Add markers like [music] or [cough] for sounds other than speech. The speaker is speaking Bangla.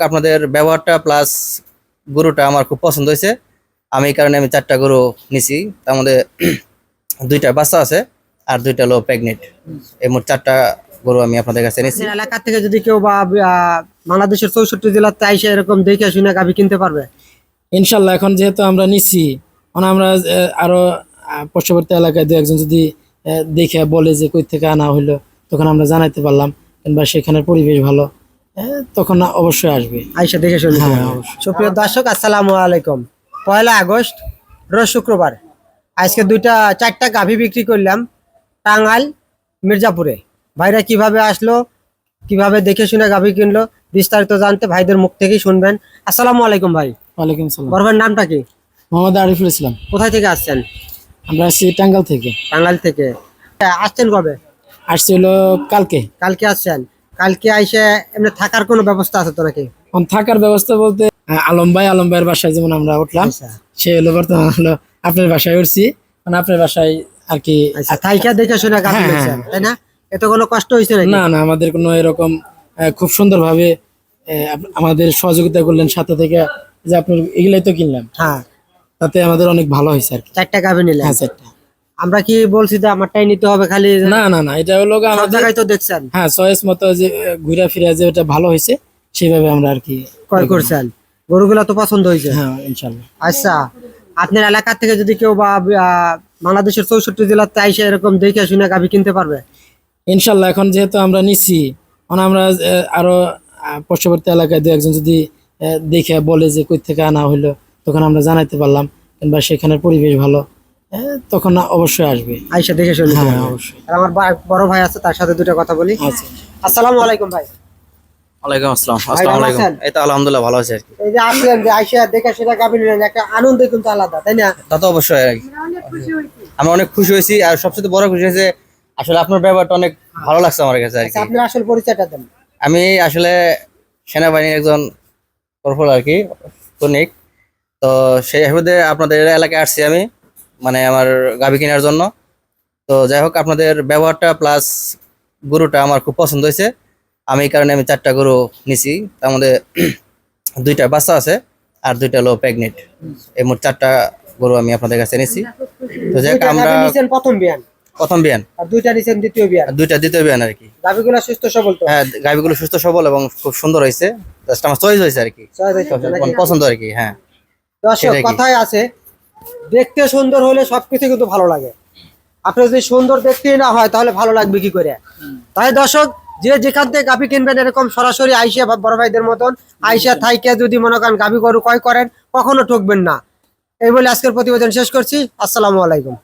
আপনাদের ব্যবহারটা প্লাস গরুটা আমার খুব পছন্দ হয়েছে। আমি এই কারণে আমি চারটা গরু নিছি। তার মধ্যে [clears throat] দুইটা বাচ্চা আছে আর দুইটা হলো প্রেগনেন্ট এই মোট চারটা গরু আমি আপনাদের কাছে নিছি। এলাকা থেকে যদি কেউ বা বাংলাদেশের চৌষট্টি জেলাতে আইসে এরকম দেখে শুনে গাভি কিনতে পারবে? ইনশাল্লাহ এখন যেহেতু আমরা নিছি মানে আমরা আরও পার্শ্ববর্তী এলাকায় দু একজন যদি দেখে বলে যে কই থেকে আনা হইল তখন আমরা জানাইতে পারলাম। কিংবা সেখানের পরিবেশ ভালো। তখন অবশ্যই আসবে। আইসা দেখে শুনে হ্যাঁ, সুপ্রিয় দর্শক আসসালামু আলাইকুম। পয়লা আগস্ট রোজ শুক্রবার। আজকে দুইটা চারটা গাভি বিক্রি করলাম টাঙ্গাল মির্জাপুরে। ভাইরা কীভাবে আসলো কীভাবে দেখে শুনে গাভি কিনলো বিস্তারিত জানতে ভাইদের মুখ থেকেই শুনবেন। আসসালামু আলাইকুম ভাই। ওয়ালাইকুম সালাম বড় ভাইয়ের নামটা কি? মোহাম্মদ আরিফুল ইসলাম। কোথায় থেকে আসছেন? আমরা আসছি টাঙ্গাল থেকে। টাঙ্গাল থেকে। হ্যাঁ, আসছেন কবে? আসছি হলো কালকে। কালকে আসছেন। কালকে আইসে এমনি থাকার কোনো ব্যবস্থা আছে তো নাকি? থাকার ব্যবস্থা বলতে আলম ভাই আলম ভাইয়ের বাসায় যেমন আমরা উঠলাম আচ্ছা। সে হলো বর্তমান হলো আপনার বাসায় উঠছি। মানে আপনার বাসায় আর কি আচ্ছা থাইকা দেখে শুনে গাভি হ্যাঁ, হ্যাঁ। তাই না? এত কোনো কষ্ট হয়েছে না না আমাদের কোনো এরকম খুব সুন্দরভাবে আমাদের সহযোগিতা করলেন সাথে থেকে যে আপনার এগুলাই তো কিনলাম। হ্যাঁ। তাতে আমাদের অনেক ভালো হয়েছে আর কি। চারটা গাভি নিলেন। হ্যাঁ সেটা আমরা কি বলছি যে আমারটাই নিতে হবে খালি? না না না এটা হলো আমাদের জায়গায় তো দেখছেন। হ্যাঁ চয়েস মতো যে ঘুরে ফিরে যে এটা ভালো হয়েছে সেইভাবে আমরা আর কি ক্রয় করছেন। গরুগুলা তো পছন্দ হয়েছে। হ্যাঁ ইনশাল্লাহ। আচ্ছা আপনার এলাকা থেকে যদি কেউ বা বাংলাদেশের চৌষট্টি জেলাতে আইসে এরকম দেখে শুনে গাভি কিনতে পারবে? ইনশাল্লাহ এখন যেহেতু আমরা নিচ্ছি মানে আমরা আরও পার্শ্ববর্তী এলাকায় দু একজন যদি দেখে বলে যে কই থেকে আনা হইল তখন আমরা জানাইতে পারলাম কিংবা সেখানের পরিবেশ ভালো। তখন অবশ্যই আসবে। আইসা দেখে শুনে হ্যাঁ অবশ্যই। আর আমার বড় ভাই আছে তার সাথে দুটো কথা বলি। আচ্ছা। আসসালামু আলাইকুম ভাই। ওয়ালাইকুম আসসালাম। আসসালামু আলাইকুম। এই তো আলহামদুলিল্লাহ ভালো আছে আর কি। এই যে আসলেন যে আইসা দেখে নিলেন একটা আনন্দ কিন্তু আলাদা তাই না? তা তো অবশ্যই। আমি অনেক খুশি হয়েছি। আর সবচেয়ে বড় খুশি হয়েছে আসলে আপনার ব্যাপারটা অনেক ভালো লাগছে আমার কাছে আর আচ্ছা কি আপনার আসল পরিচয়টা দেন। আমি আসলে সেনাবাহিনীর একজন কর্পোরাল আর কি সৈনিক তো সেই হিসেবে আপনাদের এলাকায় আসছি আমি। মানে আমার গাভি কেনার জন্য। তো যাই হোক আপনাদের ব্যবহারটা প্লাস গরুটা আমার খুব পছন্দ হয়েছে। আমি এই কারণে আমি চারটা গরু নিছি। তার মধ্যে [clears throat] দুইটা বাচ্চা আছে আর দুইটা হলো প্রেগনেন্ট এই মোট চারটা গরু আমি আপনাদের কাছে নিছি। তো যাই হোক আমরা প্রথম বিয়ান। প্রথম বিয়ান। আর দুইটা নিছেন দ্বিতীয় বিয়ান। আর দুইটা দ্বিতীয় বিয়ান আর কি। গাভীগুলো সুস্থ সবল তো? হ্যাঁ গাভিগুলো সুস্থ সবল এবং খুব সুন্দর হয়েছে। জাস্ট আমার চয়েস হয়েছে আর কি। তো পছন্দ আর কি হ্যাঁ। দর্শক সেটাই কি? কথায় আছে দেখতে সুন্দর হলে সবকিছু কিন্তু ভালো লাগে। আপনার যদি সুন্দর দেখতেই না হয়, তাহলে ভালো লাগবে কি করে? তাই দর্শক, যে যেখান থেকে গাভি কিনবেন, এরকম সরাসরি আইসিয়া বড় ভাইদের মতন আইসিয়া থাইকে যদি মনে করেন গাভি গরু ক্রয় করেন, কখনো ঠকবেন না। এই বলে আজকের প্রতিবেদন শেষ করছি। আসসালামু আলাইকুম।